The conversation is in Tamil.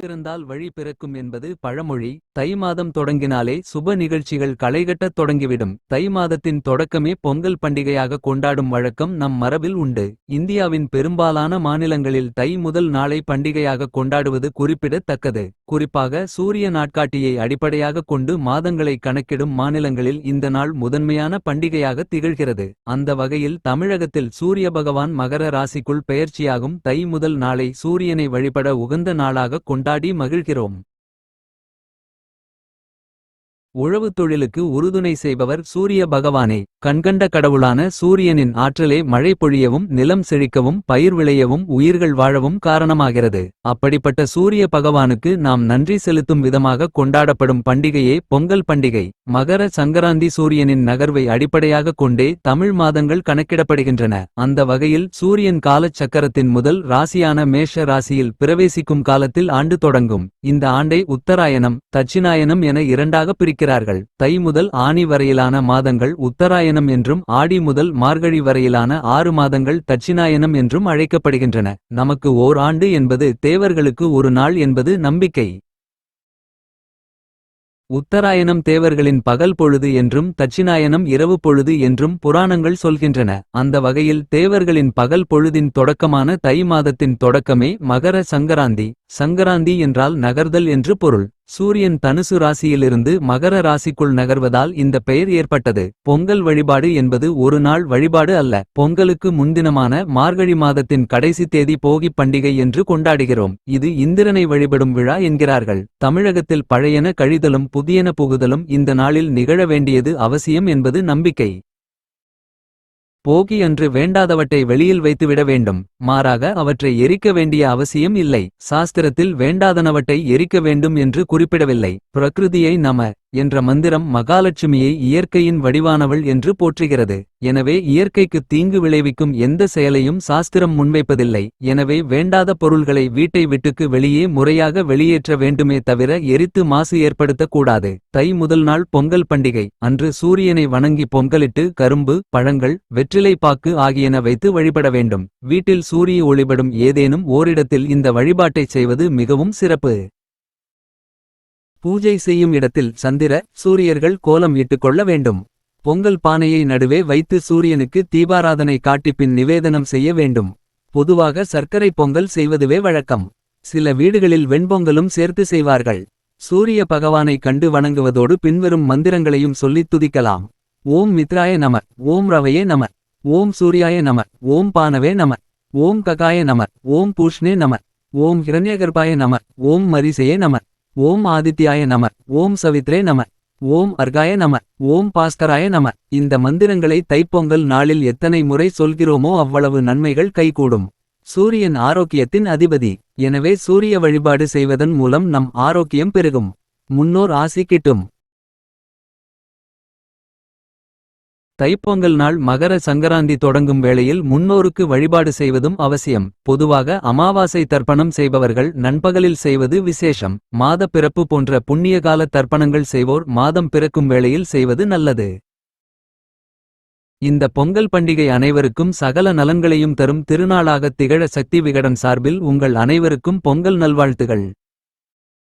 பிறந்தால் வழி பிறக்கும் என்பது பழமொழி. தை மாதம் தொடங்கினாலே சுப நிகழ்ச்சிகள் களைகட்டத் தொடங்கிவிடும். தை மாதத்தின் தொடக்கமே பொங்கல் பண்டிகையாக கொண்டாடும் வழக்கம் நம் மரபில் உண்டு. இந்தியாவின் பெரும்பாலான மாநிலங்களில் தை முதல் நாளை பண்டிகையாக கொண்டாடுவது குறிப்பிடத்தக்கது. குறிப்பாக சூரிய நாட்காட்டியை அடிப்படையாக கொண்டு மாதங்களை கணக்கிடும் மாநிலங்களில் இந்த நாள் முதன்மையான பண்டிகையாக திகழ்கிறது. அந்த வகையில் தமிழகத்தில் சூரிய பகவான் மகர ராசிக்குள் பெயர்ச்சியாகும் தை முதல் நாளை சூரியனை வழிபட உகந்த நாளாக கொண்டாடி மகிழ்கிறோம். உழவுத் தொழிலுக்கு உறுதுணை செய்பவர் சூரிய பகவானே. கண்கண்ட கடவுளான சூரியனின் ஆற்றலே மழை பொழியவும் நிலம் செழிக்கவும் பயிர் விளையவும் உயிர்கள் வாழவும் காரணமாகிறது. அப்படிப்பட்ட சூரிய பகவானுக்கு நாம் நன்றி செலுத்தும் விதமாக கொண்டாடப்படும் பண்டிகையே பொங்கல் பண்டிகை. மகர சங்கராந்தி சூரியனின் நகர்வை அடிப்படையாக கொண்டே தமிழ் மாதங்கள் கணக்கிடப்படுகின்றன. அந்த வகையில் சூரியன் காலச் சக்கரத்தின் முதல் ராசியான மேஷ ராசியில் பிரவேசிக்கும் காலத்தில் ஆண்டு தொடங்கும். இந்த ஆண்டை உத்தராயணம் தட்சிணாயனம் என இரண்டாக பிரிக்கிறார்கள் தை முதல் ஆணி வரையிலான மாதங்கள் உத்தராயணம் என்றும் ஆடி முதல் மார்கழி வரையிலான ஆறு மாதங்கள் தட்சிணாயனம் என்றும் அழைக்கப்படுகின்றன. நமக்கு ஓர் ஆண்டு என்பது தேவர்களுக்கு ஒரு நாள் என்பது நம்பிக்கை. உத்தராயணம் தேவர்களின் பகல் பொழுது என்றும் தட்சிணாயனம் இரவு பொழுது என்றும் புராணங்கள் சொல்கின்றன. அந்த வகையில் தேவர்களின் பகல் பொழுதின் தொடக்கமான தை மாதத்தின் தொடக்கமே மகர சங்கராந்தி. சங்கராந்தி என்றால் நகர்தல் என்று பொருள். சூரியன் தனுசு ராசியிலிருந்து மகர ராசிக்குள் நகர்வதால் இந்த பெயர் ஏற்பட்டது. பொங்கல் வழிபாடு என்பது ஒரு நாள் வழிபாடு அல்ல. பொங்கலுக்கு முன்தினமான மார்கழி மாதத்தின் கடைசி தேதி போகிப் பண்டிகை என்று கொண்டாடுகிறோம். இது இந்திரனை வழிபடும் விழா என்கிறார்கள். தமிழகத்தில் பழையன கழிதலும் புதியன புகுதலும் இந்த நாளில் நிகழ வேண்டியது அவசியம் என்பது நம்பிக்கை. போகி அன்று வேண்டாதவற்றை வெளியில் வைத்துவிட வேண்டும். மாறாக அவற்றை எரிக்க வேண்டிய அவசியம் இல்லை. சாஸ்திரத்தில் வேண்டாதனவற்றை எரிக்க வேண்டும் என்று குறிப்பிடவில்லை. பிரகிருதியை நம என்ற மந்திரம் மகாலட்சுமியை இயற்கையின் வடிவானவள் என்று போற்றுகிறது. எனவே இயற்கைக்கு தீங்கு விளைவிக்கும் எந்த செயலையும் சாஸ்திரம் முன்வைப்பதில்லை. எனவே வேண்டாத பொருள்களை வீட்டை விட்டுக்கு வெளியே முறையாக வெளியேற்ற வேண்டுமே தவிர எரித்து மாசு ஏற்படுத்தக்கூடாது தை முதல் நாள் பொங்கல் பண்டிகை. அன்று சூரியனை வணங்கி பொங்கலிட்டு கரும்பு பழங்கள் வெற்றிலைப்பாக்கு ஆகியன வைத்து வழிபட வேண்டும். வீட்டில் சூரிய ஒளிபடும் ஏதேனும் ஓரிடத்தில் இந்த வழிபாட்டைச் செய்வது மிகவும் சிறப்பு. பூஜை செய்யும் இடத்தில் சந்திர சூரியர்கள் கோலம் இட்டுக்கொள்ள வேண்டும். பொங்கல் பானையை நடுவே வைத்து சூரியனுக்கு தீபாராதனை காட்டி பின் நிவேதனம் செய்ய வேண்டும். பொதுவாக சர்க்கரை பொங்கல் செய்வதுவே வழக்கம். சில வீடுகளில் வெண்பொங்கலும் சேர்த்து செய்வார்கள். சூரிய பகவானை கண்டு வணங்குவதோடு பின்வரும் மந்திரங்களையும் சொல்லித் துதிக்கலாம். ஓம் மித்ராய நம ஓம் ரவையே நம ஓம் சூர்யாய நம ஓம் பானவே நம ஓம் ககாய நம ஓம் பூஷ்ணே நம ஓம் ஹிரண்யகர்பாய நம ஓம் மரிசையே நம. ஓம் ஆதித்யாய நம ஓம் சவித்ரே நம ஓம் அர்காய நம ஓம் பாஸ்கராய நம. இந்த மந்திரங்களை தைப்பொங்கல் நாளில் எத்தனை முறை சொல்கிறோமோ அவ்வளவு நன்மைகள் கைகூடும். சூரியன் ஆரோக்கியத்தின் அதிபதி. எனவே சூரிய வழிபாடு செய்வதன் மூலம் நம் ஆரோக்கியம் பெருகும். முன்னோர் ஆசி கிட்டும். தைப்பொங்கல் நாள் மகர சங்கராந்தி தொடங்கும் வேளையில் முன்னோருக்கு வழிபாடு செய்வதும் அவசியம். பொதுவாக அமாவாசை தர்ப்பணம் செய்பவர்கள் நண்பகலில் செய்வது விசேஷம். மாத பிறப்பு போன்ற புண்ணியகால தர்ப்பணங்கள் செய்வோர் மாதம் பிறக்கும் வேளையில் செய்வது நல்லது. இந்த பொங்கல் பண்டிகை அனைவருக்கும் சகல நலன்களையும் தரும் திருநாளாகத் திகழ சக்தி விகடன் சார்பில் உங்கள் அனைவருக்கும் பொங்கல் நல்வாழ்த்துகள்.